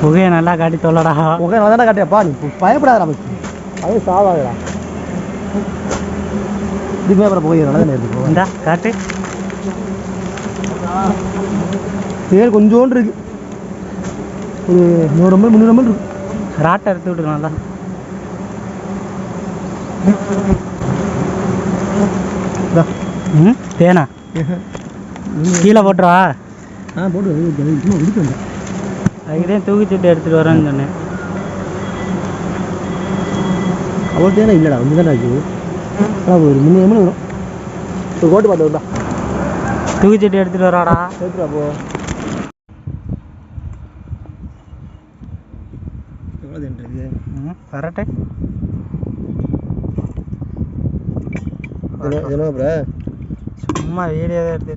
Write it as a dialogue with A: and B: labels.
A: புகையை நல்லா காட்டி தொல்லடா.
B: நான் தானே காட்டியப்பா நீ பயப்படாத நமக்கு அது சாவாதடா இதுக்கு அப்புறம் போய் நல்லா
A: இந்தா காட்டு.
B: தேர் கொஞ்சோண்டு இருக்கு. ஒரு நூறு எம்எல் முந்நூறு எம்எல் இருக்கு.
A: ராட்டை எடுத்து விட்டுக்கலாம்ல
B: இந்தா.
A: ம்? தேனா? கீழே போட்டுருவா.
B: ஆ போட்டு சும்மா விடுத்து வந்தேன்
A: அதுக்குதான் தூக்கிச்சுட்டு எடுத்துட்டு வரேன்னு சொன்னேன்.
B: அவ்வளோ தேனா இல்லைடா ஒன்று தானே இருக்குது ஆனால் ஒரு முந்நூறு எம்எல் வரும். ஒரு கோட்டு பார்த்து வருதா
A: தூக்கிச்சுட்டு எடுத்துட்டு வராடா.
B: சேர்த்துடா போ. எவ்வளோ தேன் இருக்கு?
A: ம் வரட்டே.
B: என்ன ப்ரோ
A: சும்மா வீடியோ தான் எடுத்து